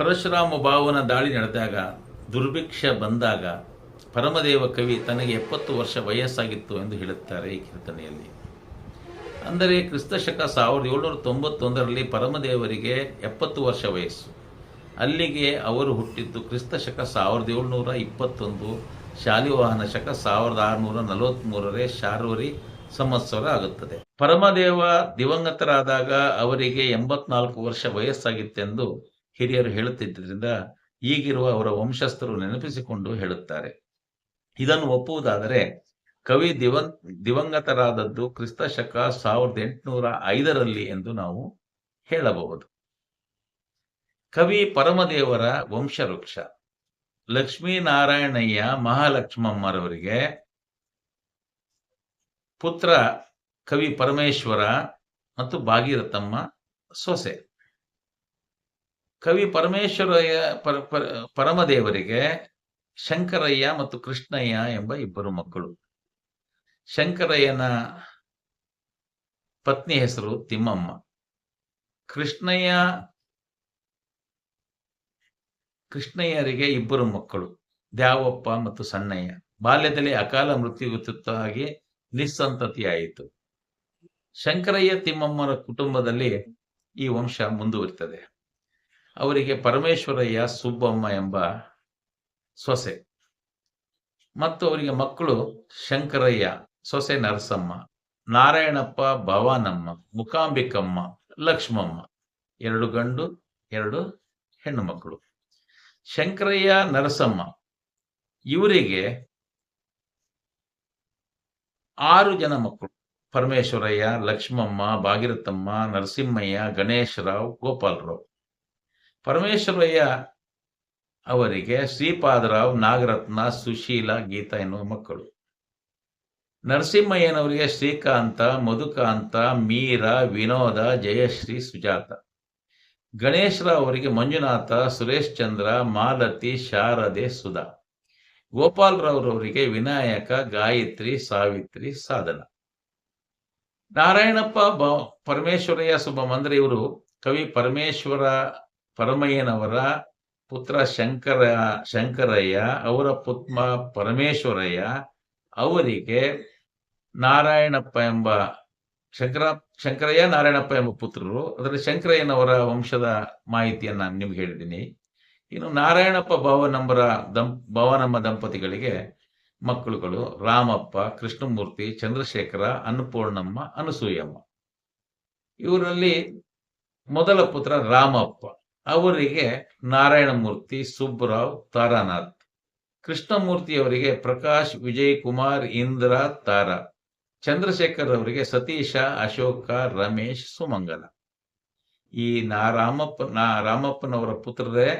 ಪರಶುರಾಮ ಭಾವನ ದಾಳಿ ನಡೆದಾಗ, ದುರ್ಭಿಕ್ಷ ಬಂದಾಗ ಪರಮದೇವ ಕವಿ ತನಗೆ ಎಪ್ಪತ್ತು ವರ್ಷ ವಯಸ್ಸಾಗಿತ್ತು ಎಂದು ಹೇಳುತ್ತಾರೆ ಈ ಕೀರ್ತನೆಯಲ್ಲಿ. ಅಂದರೆ ಕ್ರಿಸ್ತಶಕ ಸಾವಿರದ ಏಳ್ನೂರ ತೊಂಬತ್ತೊಂದರಲ್ಲಿ ಪರಮದೇವರಿಗೆ ಎಪ್ಪತ್ತು ವರ್ಷ ವಯಸ್ಸು. ಅಲ್ಲಿಗೆ ಅವರು ಹುಟ್ಟಿದ್ದು ಕ್ರಿಸ್ತಶಕ ಸಾವಿರದ ಏಳ್ನೂರ ಇಪ್ಪತ್ತೊಂದು, ಶಾಲಿವಾಹನ ಶಕ ಸಾವಿರದ ಆರುನೂರ ನಲವತ್ತ್ಮೂರರೇ ಶಾರ್ವರಿ ಸಂವತ್ಸರ ಆಗುತ್ತದೆ. ಪರಮದೇವ ದಿವಂಗತರಾದಾಗ ಅವರಿಗೆ ಎಂಬತ್ನಾಲ್ಕು ವರ್ಷ ವಯಸ್ಸಾಗಿತ್ತೆಂದು ಹಿರಿಯರು ಹೇಳುತ್ತಿದ್ದರಿಂದ ಈಗಿರುವ ಅವರ ವಂಶಸ್ಥರು ನೆನಪಿಸಿಕೊಂಡು ಹೇಳುತ್ತಾರೆ. ಇದನ್ನು ಒಪ್ಪುವುದಾದರೆ ಕವಿ ದಿವಂ ದಿವಂಗತರಾದದ್ದು ಕ್ರಿಸ್ತ ಶಕ ಸಾವಿರದ ಎಂಟುನೂರ ಐದರಲ್ಲಿ ಎಂದು ನಾವು ಹೇಳಬಹುದು. ಕವಿ ಪರಮದೇವರ ವಂಶವೃಕ್ಷ ಲಕ್ಷ್ಮೀನಾರಾಯಣಯ್ಯ ಮಹಾಲಕ್ಷ್ಮಮ್ಮರವರಿಗೆ ಪುತ್ರ ಕವಿ ಪರಮೇಶ್ವರ ಮತ್ತು ಭಾಗೀರಥಮ್ಮ ಸೊಸೆ. ಕವಿ ಪರಮೇಶ್ವರಯ್ಯ ಪರ, ಪರ- ಪರಮದೇವರಿಗೆ ಶಂಕರಯ್ಯ ಮತ್ತು ಕೃಷ್ಣಯ್ಯ ಎಂಬ ಇಬ್ಬರು ಮಕ್ಕಳು. ಶಂಕರಯ್ಯನ ಪತ್ನಿ ಹೆಸರು ತಿಮ್ಮಮ್ಮ. ಕೃಷ್ಣಯ್ಯ ಕೃಷ್ಣಯ್ಯರಿಗೆ ಇಬ್ಬರು ಮಕ್ಕಳು, ದ್ಯಾವಪ್ಪ ಮತ್ತು ಸಣ್ಣಯ್ಯ. ಬಾಲ್ಯದಲ್ಲಿ ಅಕಾಲ ಮೃತ್ಯುತ್ತಾಗಿ ನಿಸ್ಸಂತತಿಯಾಯಿತು. ಶಂಕರಯ್ಯ, ತಿಮ್ಮಮ್ಮರ ಕುಟುಂಬದಲ್ಲಿ ಈ ವಂಶ ಮುಂದುವರಿತದೆ. ಅವರಿಗೆ ಪರಮೇಶ್ವರಯ್ಯ ಸುಬ್ಬಮ್ಮ ಎಂಬ ಸೊಸೆ. ಮತ್ತು ಅವರಿಗೆ ಮಕ್ಕಳು ಶಂಕರಯ್ಯ, ಸೊಸೆ ನರಸಮ್ಮ, ನಾರಾಯಣಪ್ಪ, ಭವಾನಮ್ಮ ಮುಕಾಂಬಿಕಮ್ಮ ಲಕ್ಷ್ಮಮ್ಮ, ಎರಡು ಗಂಡು, ಎರಡು ಹೆಣ್ಣು ಮಕ್ಕಳು. ಶಂಕರಯ್ಯ, ನರಸಮ್ಮ ಇವರಿಗೆ ಆರು ಜನ ಮಕ್ಕಳು. ಪರಮೇಶ್ವರಯ್ಯ, ಲಕ್ಷ್ಮಮ್ಮ, ಭಾಗೀರಥಮ್ಮ, ನರಸಿಂಹಯ್ಯ, ಗಣೇಶರಾವ್, ಗೋಪಾಲರಾವ್. ಪರಮೇಶ್ವರಯ್ಯ ಅವರಿಗೆ ಶ್ರೀಪಾದರಾವ್ ನಾಗರತ್ನ ಸುಶೀಲ ಗೀತಾ ಎನ್ನುವ ಮಕ್ಕಳು. ನರಸಿಂಹಯ್ಯನವರಿಗೆ ಶ್ರೀಕಾಂತ, ಮಧುಕಾಂತ, ಮೀರಾ, ವಿನೋದ, ಜಯಶ್ರೀ, ಸುಜಾತ. ಗಣೇಶರಾವ್ ಅವರಿಗೆ ಮಂಜುನಾಥ, ಸುರೇಶ್ ಚಂದ್ರ, ಮಾಲತಿ, ಶಾರದೆ, ಸುಧಾ. ಗೋಪಾಲರಾವ್ರವರಿಗೆ ವಿನಾಯಕ, ಗಾಯತ್ರಿ, ಸಾವಿತ್ರಿ, ಸಾಧನ. ನಾರಾಯಣಪ್ಪ ಬ, ಪರಮೇಶ್ವರಯ್ಯ ಅಂದ್ರೆ ಇವರು ಕವಿ ಪರಮೇಶ್ವರ ಪರಮಯ್ಯನವರ ಪುತ್ರ ಶಂಕರ, ಶಂಕರಯ್ಯ, ಅವರ ಪುತ್ಮ ಪರಮೇಶ್ವರಯ್ಯ ಅವರಿಗೆ ನಾರಾಯಣಪ್ಪ ಎಂಬ ಶಂಕರ, ಶಂಕರಯ್ಯ, ನಾರಾಯಣಪ್ಪ ಎಂಬ ಪುತ್ರರು. ಅದರಲ್ಲಿ ಶಂಕರಯ್ಯನವರ ವಂಶದ ಮಾಹಿತಿಯನ್ನು ನಾನು ನಿಮ್ಗೆ ಹೇಳಿದ್ದೀನಿ. ಇನ್ನು ನಾರಾಯಣಪ್ಪ ಭಾವನಂಬರ ದಂ ಭಾವನಮ್ಮ ದಂಪತಿಗಳಿಗೆ ಮಕ್ಕಳುಗಳು ರಾಮಪ್ಪ, ಕೃಷ್ಣಮೂರ್ತಿ, ಚಂದ್ರಶೇಖರ, ಅನ್ನಪೂರ್ಣಮ್ಮ, ಅನಸೂಯಮ್ಮ. ಇವರಲ್ಲಿ ಮೊದಲ ಪುತ್ರ ರಾಮಪ್ಪ. ಅವರಿಗೆ ನಾರಾಯಣಮೂರ್ತಿ ಸುಬ್ಬರಾವ್ ತಾರಾನಾಥ್, ಕೃಷ್ಣಮೂರ್ತಿಯವರಿಗೆ ಪ್ರಕಾಶ್ ವಿಜಯ್ ಕುಮಾರ್ ಇಂದ್ರ ತಾರಾ ಚಂದ್ರಶೇಖರ್ ಅವರಿಗೆ ಸತೀಶ, ಅಶೋಕ, ರಮೇಶ್, ಸುಮಂಗಲ. ಈ ನಾ ರಾಮಪ್ಪ ನಾ, ರಾಮಪ್ಪನವರ ಪುತ್ರರೇ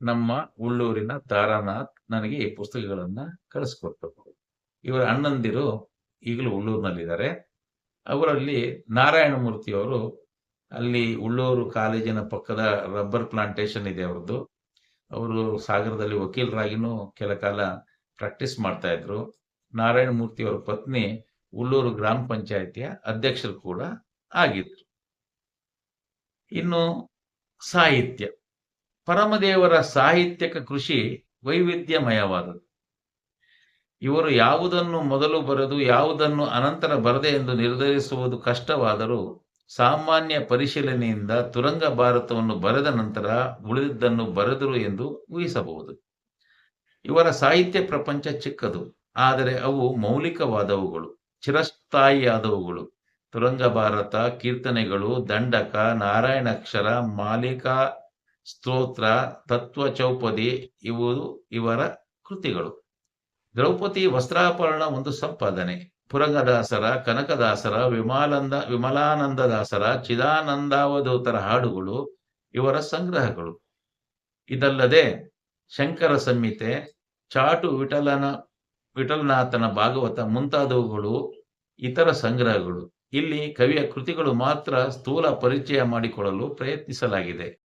ನಮ್ಮ ಉಳ್ಳೂರಿನ ತಾರಾನಾಥ್ ನನಗೆ ಈ ಪುಸ್ತಕಗಳನ್ನ ಕಳಿಸ್ಕೊಟ್ಟರು ಇವರ ಅಣ್ಣಂದಿರು ಈಗಲೂ ಉಳ್ಳೂರಿನಲ್ಲಿದ್ದಾರೆ. ಅವರಲ್ಲಿ ನಾರಾಯಣಮೂರ್ತಿಯವರು ಅಲ್ಲಿ ಉಳ್ಳೂರು ಕಾಲೇಜಿನ ಪಕ್ಕದ ರಬ್ಬರ್ ಪ್ಲಾಂಟೇಶನ್ ಇದೆ ಅವ್ರದ್ದು. ಅವರು ಸಾಗರದಲ್ಲಿ ವಕೀಲರಾಗಿನೂ ಕೆಲ ಕಾಲ ಪ್ರಾಕ್ಟೀಸ್ ಮಾಡ್ತಾ ಇದ್ರು. ನಾರಾಯಣ ಮೂರ್ತಿ ಅವರ ಪತ್ನಿ ಉಳ್ಳೂರು ಗ್ರಾಮ ಪಂಚಾಯಿತಿಯ ಅಧ್ಯಕ್ಷರು ಕೂಡ ಆಗಿದ್ರು. ಇನ್ನು ಸಾಹಿತ್ಯ. ಪರಮದೇವರ ಸಾಹಿತ್ಯಕ ಕೃಷಿ ವೈವಿಧ್ಯಮಯವಾದದ್ದು. ಇವರು ಯಾವುದನ್ನು ಮೊದಲು ಬರೆದು ಯಾವುದನ್ನು ಅನಂತರ ಬರದೆ ಎಂದು ನಿರ್ಧರಿಸುವುದು ಕಷ್ಟವಾದರೂ ಸಾಮಾನ್ಯ ಪರಿಶೀಲನೆಯಿಂದ ತುರಂಗ ಭಾರತವನ್ನು ಬರೆದ ನಂತರ ಉಳಿದಿದ್ದನ್ನು ಬರೆದರು ಎಂದು ಊಹಿಸಬಹುದು. ಇವರ ಸಾಹಿತ್ಯ ಪ್ರಪಂಚ ಚಿಕ್ಕದು, ಆದರೆ ಅವು ಮೌಲಿಕವಾದವುಗಳು, ಚಿರಸ್ಥಾಯಿಯಾದವುಗಳು. ತುರಂಗ ಭಾರತ ಕೀರ್ತನೆಗಳು, ದಂಡಕ, ನಾರಾಯಣಾಕ್ಷರ, ಮಾಲಿಕಾ, ಸ್ತೋತ್ರ, ತತ್ವ ಚೌಪದಿ, ಇವು ಇವರ ಕೃತಿಗಳು. ದ್ರೌಪದಿ ವಸ್ತ್ರಾಪರಣ ಒಂದು ಸಂಪಾದನೆ. ಪುರಂಗದಾಸರ, ಕನಕದಾಸರ ವಿಮಾನಂದ ವಿಮಲಾನಂದದಾಸರ, ಚಿದಾನಂದಾವಧೂತರ ಹಾಡುಗಳು ಇವರ ಸಂಗ್ರಹಗಳು. ಇದಲ್ಲದೆ ಶಂಕರ ಸಂಹಿತೆ, ಚಾಟು ವಿಠಲನ, ವಿಠಲನಾಥನ ಭಾಗವತ ಮುಂತಾದವುಗಳು ಇತರ ಸಂಗ್ರಹಗಳು. ಇಲ್ಲಿ ಕವಿಯ ಕೃತಿಗಳು ಮಾತ್ರ ಸ್ಥೂಲ ಪರಿಚಯ ಮಾಡಿಕೊಳ್ಳಲು ಪ್ರಯತ್ನಿಸಲಾಗಿದೆ.